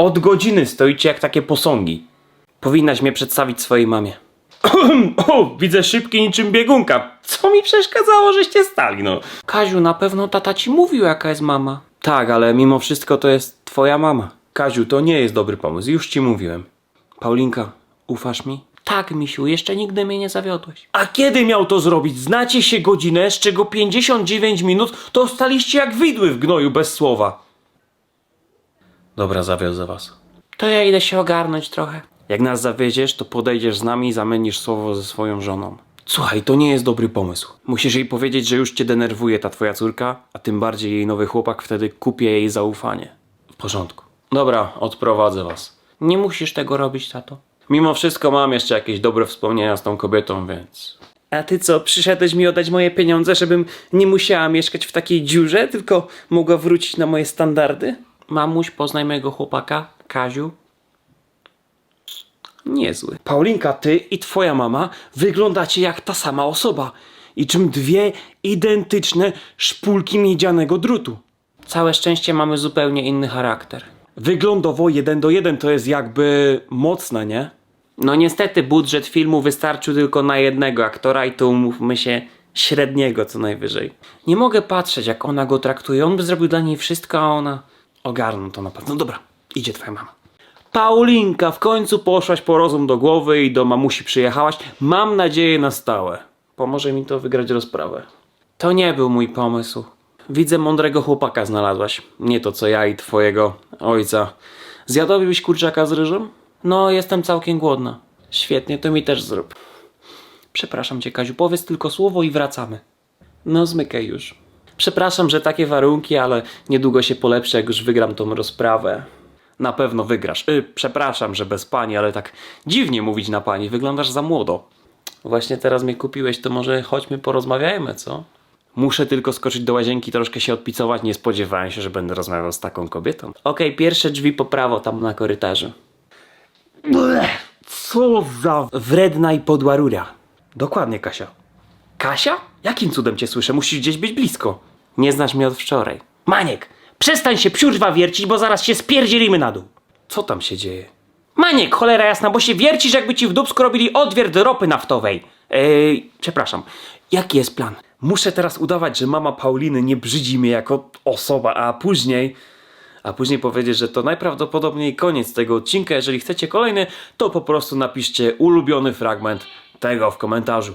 Od godziny stoicie jak takie posągi. Powinnaś mnie przedstawić swojej mamie. o, widzę szybki niczym biegunka. Co mi przeszkadzało, żeście stali, no? Kaziu, na pewno tata ci mówił, jaka jest mama. Tak, ale mimo wszystko to jest twoja mama. Kaziu, to nie jest dobry pomysł, już ci mówiłem. Paulinka, ufasz mi? Tak, misiu, jeszcze nigdy mnie nie zawiodłeś. A kiedy miał to zrobić? Znacie się godzinę, z czego 59 minut to staliście jak widły w gnoju bez słowa. Dobra, zawiozę was. To ja idę się ogarnąć trochę. Jak nas zawiedziesz, to podejdziesz z nami i zamienisz słowo ze swoją żoną. Słuchaj, to nie jest dobry pomysł. Musisz jej powiedzieć, że już cię denerwuje ta twoja córka, a tym bardziej jej nowy chłopak wtedy kupie jej zaufanie. W porządku. Dobra, odprowadzę was. Nie musisz tego robić, tato. Mimo wszystko mam jeszcze jakieś dobre wspomnienia z tą kobietą, więc... A ty co, przyszedłeś mi oddać moje pieniądze, żebym nie musiała mieszkać w takiej dziurze, tylko mogła wrócić na moje standardy? Mamuś, poznaj mojego chłopaka, Kaziu. Niezły. Paulinka, ty i twoja mama wyglądacie jak ta sama osoba. I czym dwie identyczne szpulki miedzianego drutu. Całe szczęście mamy zupełnie inny charakter. Wyglądowo jeden do jeden to jest jakby mocne, nie? No niestety budżet filmu wystarczył tylko na jednego aktora i to umówmy się średniego co najwyżej. Nie mogę patrzeć jak ona go traktuje, on by zrobił dla niej wszystko, a ona... Ogarną to na pewno. No dobra, idzie twoja mama. Paulinka, w końcu poszłaś po rozum do głowy i do mamusi przyjechałaś. Mam nadzieję na stałe. Pomoże mi to wygrać rozprawę. To nie był mój pomysł. Widzę mądrego chłopaka znalazłaś. Nie to co ja i twojego ojca. Zjadłabyś kurczaka z ryżem? No, jestem całkiem głodna. Świetnie, to mi też zrób. Przepraszam cię, Kaziu, powiedz tylko słowo i wracamy. No, zmykaj już. Przepraszam, że takie warunki, ale niedługo się polepszę, jak już wygram tą rozprawę. Na pewno wygrasz. Y, przepraszam, że bez pani, ale tak dziwnie mówić na pani. Wyglądasz za młodo. Właśnie teraz mnie kupiłeś, to może chodźmy porozmawiajmy, co? Muszę tylko skoczyć do łazienki, troszkę się odpicować. Nie spodziewałem się, że będę rozmawiał z taką kobietą. Okej, pierwsze drzwi po prawo, tam na korytarzu. Blech, co za wredna i podła rura. Dokładnie, Kasia. Kasia? Jakim cudem cię słyszę? Musisz gdzieś być blisko. Nie znasz mnie od wczoraj. Maniek, przestań się psiurwa wiercić, bo zaraz się spierdzielimy na dół. Co tam się dzieje? Maniek, cholera jasna, bo się wiercisz, jakby ci w dubsku robili odwiert ropy naftowej. Ej, przepraszam. Jaki jest plan? Muszę teraz udawać, że mama Pauliny nie brzydzi mnie jako osoba, a później... A później powiedzieć, że to najprawdopodobniej koniec tego odcinka. Jeżeli chcecie kolejny, to po prostu napiszcie ulubiony fragment tego w komentarzu.